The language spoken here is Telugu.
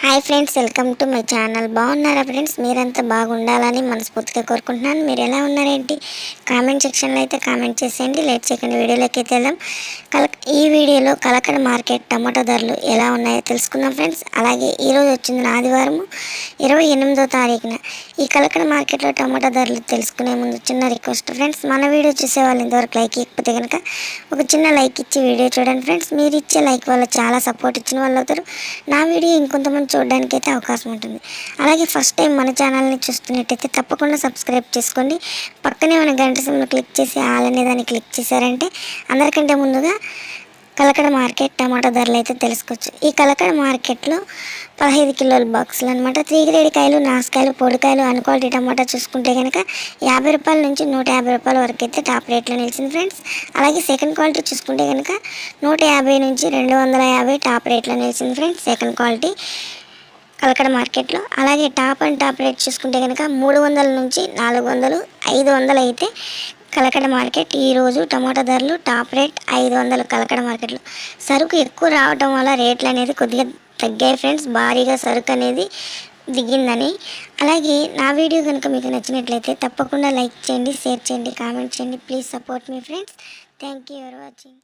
Hi friends welcome to my channel. బాగున్నారా ఫ్రెండ్స్? మీరంతా బాగుండాలని మనస్ఫూర్తిగా కోరుకుంటున్నాను. మీరు ఎలా ఉన్నారేంటి? కామెంట్ సెక్షన్లో అయితే కామెంట్ చేసేయండి. లేట్ చేయకండి వీడియోలోకి అయితే వెళ్దాం. కల ఈ వీడియోలో కలకడ మార్కెట్ టమాటో ధరలు ఎలా ఉన్నాయో తెలుసుకుందాం ఫ్రెండ్స్. అలాగే ఈరోజు వచ్చింది ఆదివారం ఇరవై ఎనిమిదో తారీఖున ఈ కలకడ మార్కెట్లో టమాటో ధరలు తెలుసుకునే ముందు చిన్న రిక్వెస్ట్ ఫ్రెండ్స్. మన వీడియో చూసే వాళ్ళు ఇంతవరకు లైక్ ఇవ్వకపోతే కనుక ఒక చిన్న లైక్ ఇచ్చి వీడియో చూడండి ఫ్రెండ్స్. మీరు ఇచ్చే లైక్ వల్ల చాలా సపోర్ట్ ఇచ్చిన వాళ్ళు అవుతారు. నా వీడియో ఇంకొంతమంది చూడడానికి అయితే అవకాశం ఉంటుంది. అలాగే ఫస్ట్ టైం మన ఛానల్ని చూస్తున్నట్టయితే తప్పకుండా సబ్స్క్రైబ్ చేసుకోండి పక్కనే మన గంట సమయంలో క్లిక్ చేసి ఆల్ అనే దాన్ని క్లిక్ చేశారంటే అందరికంటే ముందుగా కలకడ మార్కెట్ టమాటా ధరలు అయితే తెలుసుకోవచ్చు. ఈ కలకడ మార్కెట్లో పదహైదు కిలోల బాక్సులు అనమాట త్రీ గ్రేడ్ కాయలు నాసుకాయలు పొడికాయలు అన్ క్వాలిటీ టమాటా చూసుకుంటే కనుక యాభై రూపాయల నుంచి నూట యాభై రూపాయల వరకు అయితే టాప్ రేట్లో నిలిచింది ఫ్రెండ్స్. అలాగే సెకండ్ క్వాలిటీ చూసుకుంటే కనుక నూట యాభై నుంచి రెండు వందల యాభై టాప్ రేట్లో నిలిచింది ఫ్రెండ్స్ సెకండ్ క్వాలిటీ కలకడ మార్కెట్లో. అలాగే టాప్ అండ్ టాప్ రేట్ చూసుకుంటే కనుక మూడు వందల నుంచి నాలుగు వందలు ఐదు వందలు అయితే కలకడ మార్కెట్. ఈరోజు టమాటా ధరలు టాప్ రేట్ ఐదు వందలు కలకడ మార్కెట్లో. సరుకు ఎక్కువ రావడం వల్ల రేట్లు అనేది కొద్దిగా తగ్గాయి ఫ్రెండ్స్. భారీగా సరుకు అనేది దిగిందని. అలాగే నా వీడియో కనుక మీకు నచ్చినట్లయితే తప్పకుండా లైక్ చేయండి షేర్ చేయండి కామెంట్ చేయండి. Please support me friends. Thank you for watching.